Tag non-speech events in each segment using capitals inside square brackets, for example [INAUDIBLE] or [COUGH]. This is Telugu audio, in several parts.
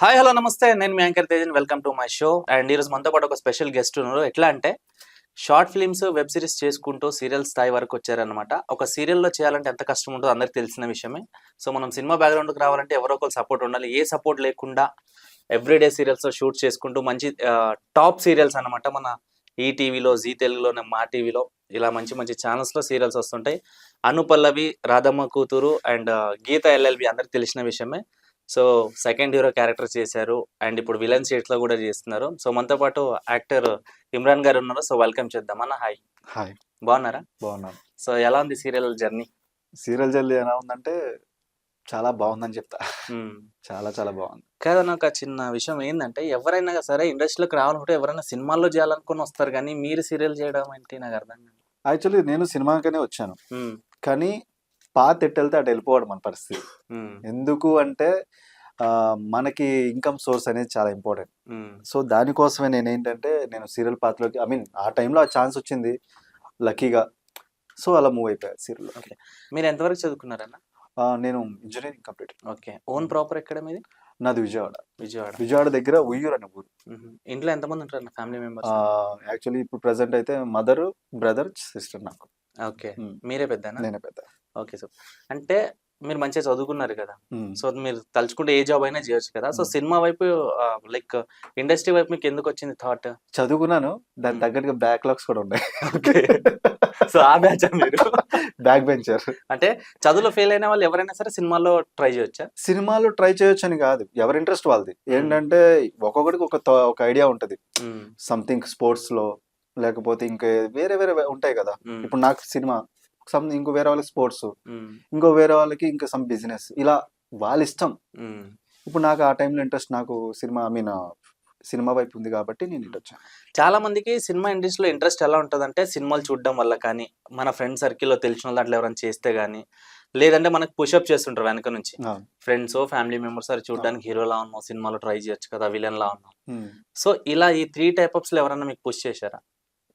హాయ్ హలో నమస్తే. నేను మీ anchor Tejan. Welcome to my show. And ఈరోజు మనతో పాటు ఒక స్పెషల్ గెస్ట్ ఉన్నారు. ఎట్లా అంటే షార్ట్ ఫిల్మ్స్ వెబ్ సిరీస్ చేసుకుంటూ సీరియల్ స్థాయి వరకు వచ్చారనమాట ఒక సీరియల్లో చేయాలంటే ఎంత కష్టం ఉంటుందో అందరికి తెలిసిన విషయమే. సో మనం సినిమా బ్యాక్గ్రౌండ్కి రావాలంటే ఎవరో ఒకరు సపోర్ట్ ఉండాలి. ఏ సపోర్ట్ లేకుండా ఎవ్రీడే సీరియల్స్ షూట్ చేసుకుంటూ మంచి టాప్ సీరియల్స్ అన్నమాట. మన ఈ టీవీలో జీ తెలుగులో మా టీవీలో ఇలా మంచి మంచి ఛానల్స్లో సీరియల్స్ వస్తుంటాయి. అను పల్లవి రాధమ్మ కూతురు అండ్ గీత ఎల్ఎల్బి అందరికి తెలిసిన విషయమే. సో సెకండ్ హీరో క్యారెక్టర్ చేశారు. అండ్ ఇప్పుడు విలన్లో కూడా చేస్తున్నారు. సో మనతో పాటు యాక్టర్ ఇమ్రాన్ గారు ఉన్నారు. సో వెల్కమ్ చేద్దాం అన్న. హాయ్ హాయ్ బాగున్నారా? బాగున్నాను. సో ఎలా ఉంది సీరియల్ జర్నీ సీరియల్ జల్లి ఎలా ఉందంటే చాలా బాగుందని చెప్తా. చాలా చాలా బాగుంది. కాదన్న ఒక చిన్న విషయం ఏంటంటే ఎవరైనా సరే ఇండస్ట్రీలోకి రావాలనుకుంటే ఎవరైనా సినిమాల్లో చేయాలనుకుని వస్తారు. కానీ మీరు సీరియల్ చేయడం అంటే నాకు అర్థం కాదు. యాక్చువల్లీ నేను సినిమాకనే వచ్చాను. కానీ పాత ఎట్టెళ్తే అటు వెళ్ళిపోవడం మన పరిస్థితి. ఎందుకు అంటే మనకి ఇన్కమ్ సోర్స్ అనేది చాలా ఇంపార్టెంట్. సో దానికోసమే నేను ఏంటంటే నేను సీరియల్ పాత్రలోకి ఐ మీన్ ఆ టైంలో ఆ ఛాన్స్ వచ్చింది లక్కీగా. సో అలా మూవ్ అయిపోయాను సీరియల్ Okay. మీరు ఎంతవరకు చదువుకున్నారన్న? నేను engineering complete okay. Own proper ఎక్కడ మీది? నాది విజయవాడ. విజయవాడ. విజయవాడ దగ్గర ఉయ్యూరు అనే ఊరు. ఇంట్లో ఎంతమంది ఉంటారు ఫ్యామిలీ మెంబర్స్? యాక్చువల్లీ ఇప్పుడు ప్రెసెంట్ అయితే మదర్ బ్రదర్ సిస్టర్ నాకు. ఓకే. మీరే పెద్దనా? నేనే పెద్ద. ఓకే సార్ అంటే మీరు మంచిగా చదువుకున్నారు కదా. సో మీరు తలుచుకుంటే ఏ జాబ్ అయినా చేయొచ్చు కదా. సో. సినిమా వైపు లైక్ ఇండస్ట్రీ వైపు మీకు ఎందుకు వచ్చింది థాట్ చదువుకున్నాను. దాని. తగ్గట్టుగా బ్యాక్లాగ్స్ కూడా ఉన్నాయి. ఓకే. సో ఆ బ్యాచ్ మీరు? బ్యాక్ బెంచర్ అంటే చదువులో ఫెయిల్ అయిన వాళ్ళు ఎవరైనా సరే సినిమాలో ట్రై చేయొచ్చా? సినిమాలు ట్రై చేయొచ్చు అని కాదు. ఎవరి ఇంట్రెస్ట్ వాళ్ళది. ఏంటంటే ఒక్కొక్కడికి ఒక ఒక ఐడియా ఉంటది. సంథింగ్ స్పోర్ట్స్లో లేకపోతే ఇంకా వేరే వేరే ఉంటాయి కదా. ఇప్పుడు నాకు సినిమా సమ్ ఇంకో వేరే వాళ్ళకి స్పోర్ట్స్ ఉమ్, ఇంకో వేరే వాళ్ళకి ఇంకా సమ్ బిజినెస్ ఇలా వాళ్ళ ఇష్టం. ఉమ్. ఇప్పుడు నాకు ఆ టైంలో ఇంట్రెస్ట్ నాకు సినిమా ఐ మీన్ సినిమా వైపు ఉంది కాబట్టి నేను ఇటు వచ్చాను. చాలా మందికి సినిమా ఇండస్ట్రీలో ఇంట్రెస్ట్ ఎలా ఉంటుందంటే సినిమాలు చూడడం వల్ల కానీ మన ఫ్రెండ్ సర్కిల్లో తెలిసిన వాళ్ళ దాంట్లో ఎవరైనా చేస్తే కానీ లేదంటే మనకు పుషప్ చేస్తుంటారు వెనక నుంచి. ఫ్రెండ్స్ ఫ్యామిలీ మెంబర్స్ అది చూడడానికి హీరోలా ఉన్నాం సినిమాలో ట్రై చేయొచ్చు కదా విలన్ లా ఉన్నాం మ్మ్. సో ఇలా ఈ త్రీ టైప్స్లో ఎవరైనా మీకు పుష్ చేశారా?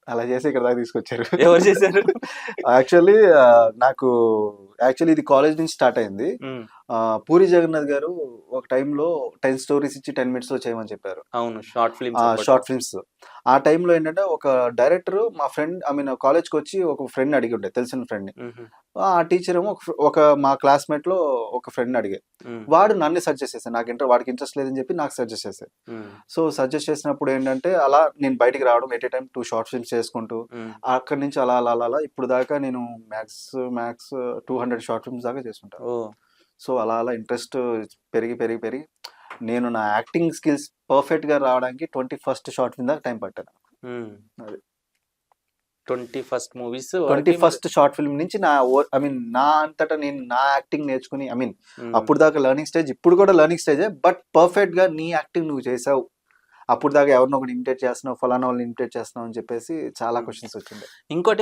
అలా చేసి ఇక్కడ దాకా తీసుకొచ్చారు. ఎవరు చేశారు? [LAUGHS] యాక్చువల్లీ నాకు యాక్చువల్లీ ఇది కాలేజ్ నుంచి స్టార్ట్ అయింది. పూరి జగన్నాథ్ గారు ఒక టైంలో టెన్ స్టోరీస్ ఇచ్చి టెన్ మినిట్స్లో చేయమని చెప్పారు. అవును షార్ట్ ఫిల్మ్ షార్ట్ ఫిల్మ్స్. ఆ టైంలో ఏంటంటే ఒక డైరెక్టర్ మా ఫ్రెండ్ ఐ మీన్ కాలేజ్కి వచ్చి ఒక ఫ్రెండ్ అడిగి ఉండే తెలిసిన ఫ్రెండ్ని ఆ టీచర్ ఏమో ఒక మా క్లాస్మేట్లో ఒక ఫ్రెండ్ అడిగే. వాడు నన్ను సజెస్ట్ చేశాను నాకు ఇంటర్ వాడికి ఇంట్రెస్ట్ లేదని చెప్పి నాకు సజెస్ట్ చేశారు సో సజెస్ట్ చేసినప్పుడు ఏంటంటే అలా నేను బయటికి రావడం at a time to short films చేసుకుంటూ అక్కడి నుంచి అలా అలా అలా ఇప్పుడు దాకా నేను max max two hundred short films దాకా చేసుకుంటాను సో అలా అలా ఇంట్రెస్ట్ పెరిగి పెరిగి పెరిగి నేను నా యాక్టింగ్ స్కిల్స్ పర్ఫెక్ట్గా రావడానికి ట్వంటీ ఫస్ట్ షార్ట్ ఫిల్మ్ దాకా టైం పట్టాను. అది. Twenty first movies twenty first short film నుంచి నా ఐ మీన్ నా అంతటా నేను నా యాక్టింగ్ నేర్చుకుని ఐ మీన్ అప్పుడు దాకా లెర్నింగ్ స్టేజ్ ఇప్పుడు కూడా లెర్నింగ్ స్టేజే బట్ పర్ఫెక్ట్గా నీ యాక్టింగ్ నువ్వు చేసావు. అప్పుడు దాకా ఎవరినో ఒకటి ఇమిటేట్ చేస్తున్నావు ఫలానా వాళ్ళని ఇమిటేట్ చేస్తున్నావు అని చెప్పేసి చాలా క్వశ్చన్స్ వచ్చింది ఇంకోటి